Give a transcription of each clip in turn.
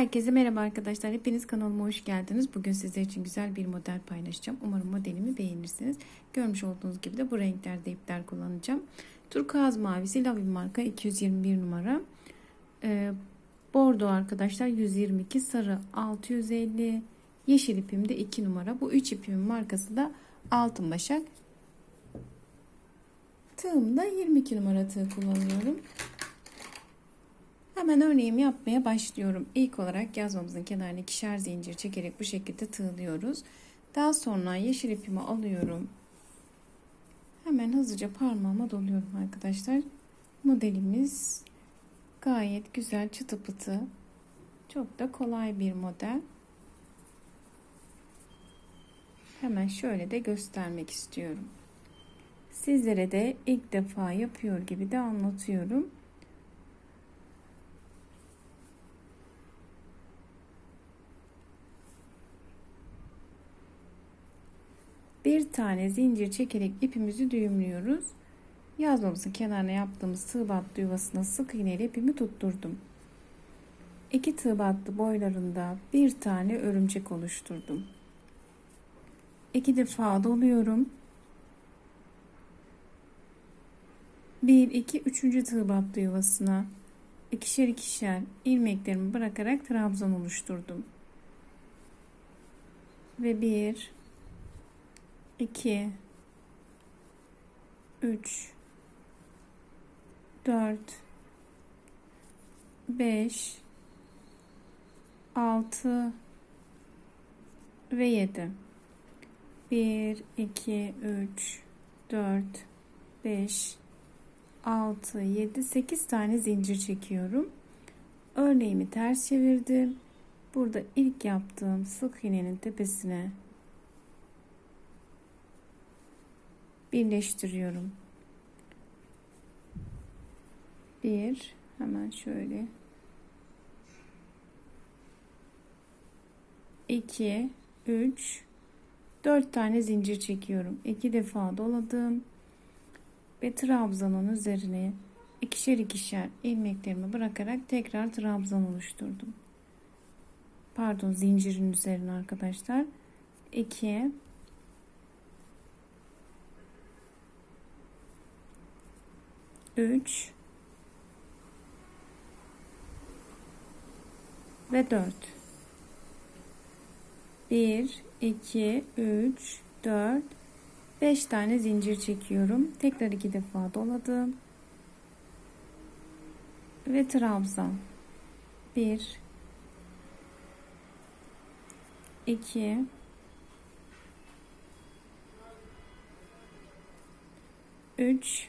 Herkese merhaba arkadaşlar. Hepiniz kanalıma hoş geldiniz. Bugün sizler için güzel bir model paylaşacağım. Umarım modelimi beğenirsiniz. Görmüş olduğunuz gibi de bu renklerde ipler kullanacağım. Turkuaz mavisi Lavin marka 221 numara. Ee, bordo arkadaşlar 122, sarı 650, yeşil ipim de 2 numara. Bu 3 ipimin markası da Altın Başak. Tığımda 22 numara tığ kullanıyorum. Hemen örneğimi yapmaya başlıyorum. İlk olarak yazmamızın kenarına ikişer zincir çekerek bu şekilde tığlıyoruz. Daha sonra yeşil ipimi alıyorum. Hemen hızlıca parmağıma doluyorum arkadaşlar. Modelimiz gayet güzel çıtı pıtı. Çok da kolay bir model. Hemen şöyle de göstermek istiyorum. Sizlere de ilk defa yapıyor gibi de anlatıyorum. Bir tane zincir çekerek ipimizi düğümlüyoruz. Yazmamızın kenarına yaptığımız tığ battı yuvasına sık iğne ile ipimi tutturdum. İki tığ battı boylarında bir tane örümcek oluşturdum. İki defa doluyorum. Bir, iki, üçüncü tığ battı yuvasına ikişer ikişer ilmeklerimi bırakarak trabzan oluşturdum. Ve bir, 2 3 4 5 6 ve 7 1 2 3 4 5 6 7 8 tane zincir çekiyorum. Örneğimi ters çevirdim. Burada ilk yaptığım sık iğnenin tepesine birleştiriyorum. Bir hemen şöyle iki üç dört tane zincir çekiyorum. iki defa doladım ve trabzanın üzerine ikişer ikişer ilmeklerimi bırakarak tekrar trabzan oluşturdum. Pardon zincirin üzerine arkadaşlar. 2 3 ve 4 1 2 3 4 5 tane zincir çekiyorum. Tekrar iki defa doladım. Ve trabzan. 1 2 3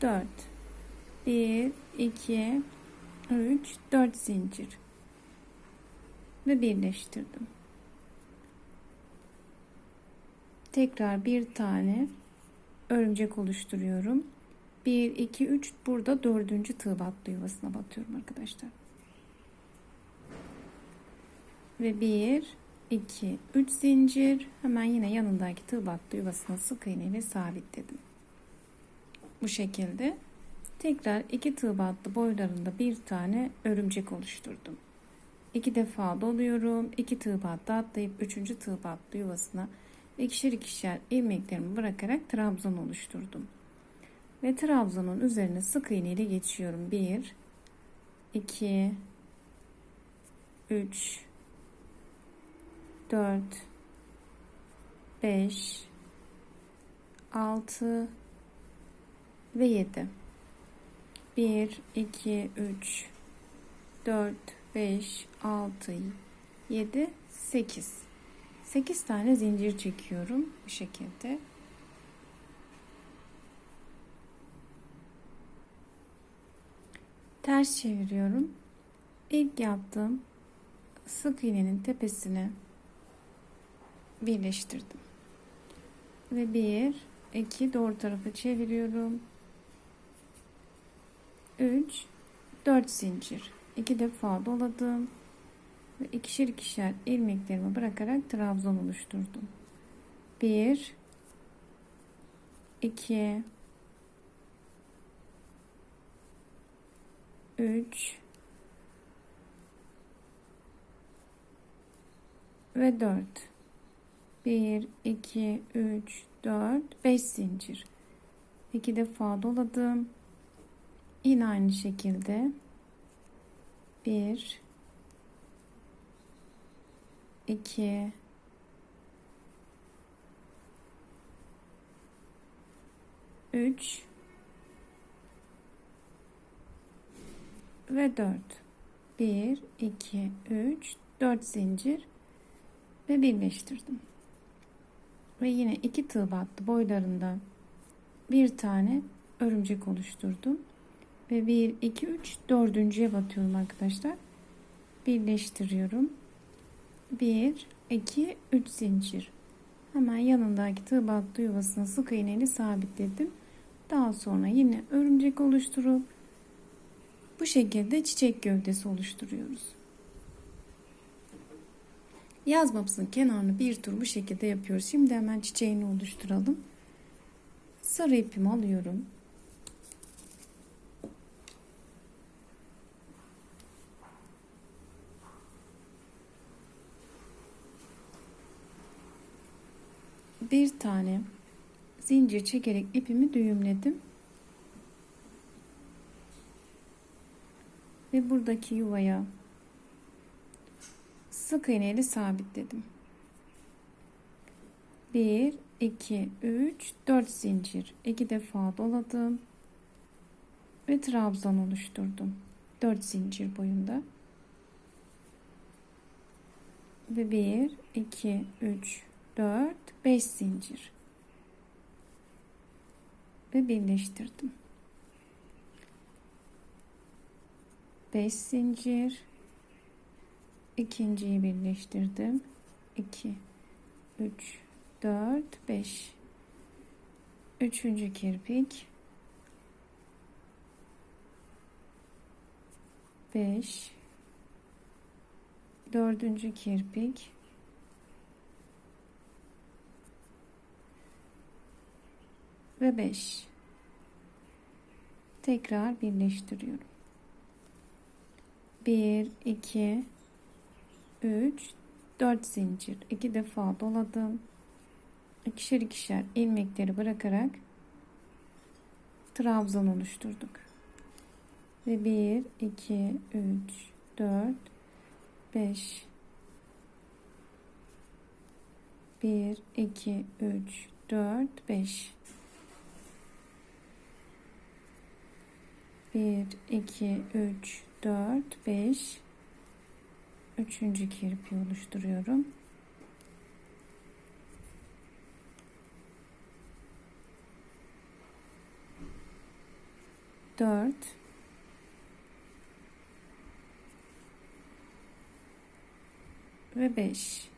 4 1 2 3 4 zincir ve birleştirdim. Tekrar bir tane örümcek oluşturuyorum. 1 2 3 burada dördüncü tığ yuvasına batıyorum arkadaşlar. Ve 1 2 3 zincir hemen yine yanındaki tığ yuvasına sık iğne ile sabitledim bu şekilde tekrar iki tığ battı boylarında bir tane örümcek oluşturdum. İki defa doluyorum. iki tığ battı atlayıp üçüncü tığ battı yuvasına ikişer ikişer ilmeklerimi bırakarak trabzan oluşturdum. Ve trabzanın üzerine sık iğne ile geçiyorum. 1 2 3 4 5 6 ve 7 1 2 3 4 5 6 7 8 8 tane zincir çekiyorum bu şekilde. Ters çeviriyorum. İlk yaptığım sık iğnenin tepesine birleştirdim. Ve bir iki doğru tarafa çeviriyorum 3 4 zincir. 2 defa doladım ve ikişer ikişer ilmeklerimi bırakarak trabzan oluşturdum. 1 2 3 ve 4 1 2 3 4 5 zincir. 2 defa doladım yine aynı şekilde. 1 2 3 ve 4 1 2 3 4 zincir. Ve birleştirdim. Ve yine iki tığ battı. Boylarında bir tane örümcek oluşturdum ve 1 2 3 dördüncüye batıyorum arkadaşlar birleştiriyorum 1 2 3 zincir hemen yanındaki tığ battı yuvasına sık iğneyle sabitledim daha sonra yine örümcek oluşturup bu şekilde çiçek gövdesi oluşturuyoruz. Yazmamızın kenarını bir tur bu şekilde yapıyoruz. Şimdi hemen çiçeğini oluşturalım. Sarı ipimi alıyorum. Bir tane zincir çekerek ipimi düğümledim. Ve buradaki yuvaya sık iğneyle sabitledim. 1 2 3 4 zincir 2 defa doladım ve trabzan oluşturdum 4 zincir boyunda ve 1 2 3 4 5 zincir. Ve birleştirdim. 5 zincir. İkinciyi birleştirdim. 2 3 4 5 üçüncü kirpik. 5 dördüncü kirpik ve 5 tekrar birleştiriyorum. 1 2 3 4 zincir. 2 defa doladım. İkişer ikişer ilmekleri bırakarak trabzan oluşturduk. Ve 1 2 3 4 5 1 2 3 4 5 1 2 3 4 5 üçüncü kirpi oluşturuyorum. Dört. Ve beş.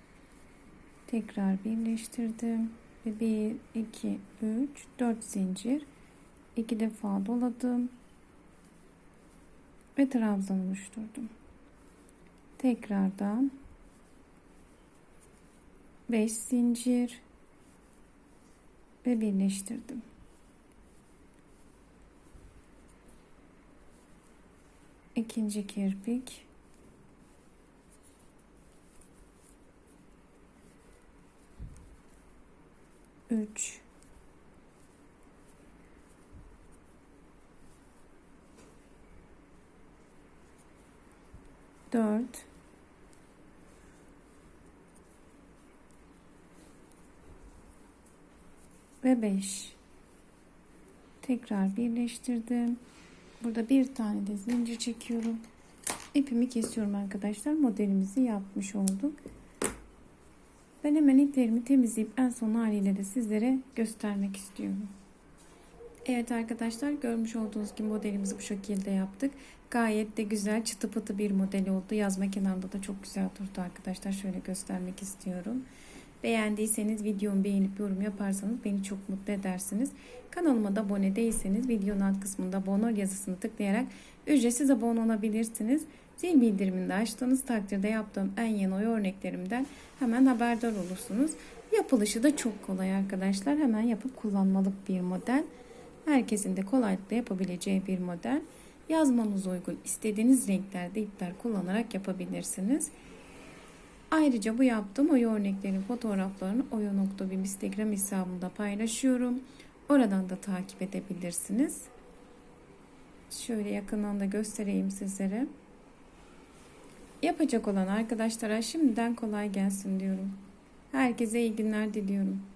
Tekrar birleştirdim. Ve bir, iki, üç, dört zincir. iki defa doladım. Ve trabzan oluşturdum tekrardan 5 zincir ve birleştirdim. ikinci kirpik üç dört. Ve 5 tekrar birleştirdim. Burada bir tane de zincir çekiyorum. İpimi kesiyorum arkadaşlar. Modelimizi yapmış olduk. Ben hemen iplerimi temizleyip en son haliyle de sizlere göstermek istiyorum Evet arkadaşlar görmüş olduğunuz gibi modelimizi bu şekilde yaptık. Gayet de güzel çıtı pıtı bir model oldu. Yazma kenarında da çok güzel durdu arkadaşlar. Şöyle göstermek istiyorum. Beğendiyseniz videomu beğenip yorum yaparsanız beni çok mutlu edersiniz. Kanalıma da abone değilseniz videonun alt kısmında abone yazısını tıklayarak ücretsiz abone olabilirsiniz. Zil bildirimini de açtığınız takdirde yaptığım en yeni oy örneklerimden hemen haberdar olursunuz. Yapılışı da çok kolay arkadaşlar. Hemen yapıp kullanmalık bir model. Herkesin de kolaylıkla yapabileceği bir model. yazmanız uygun istediğiniz renklerde ipler kullanarak yapabilirsiniz. Ayrıca bu yaptığım oya örneklerin fotoğraflarını oya.bim Instagram hesabımda paylaşıyorum. Oradan da takip edebilirsiniz. Şöyle yakından da göstereyim sizlere. Yapacak olan arkadaşlara şimdiden kolay gelsin diyorum. Herkese iyi günler diliyorum.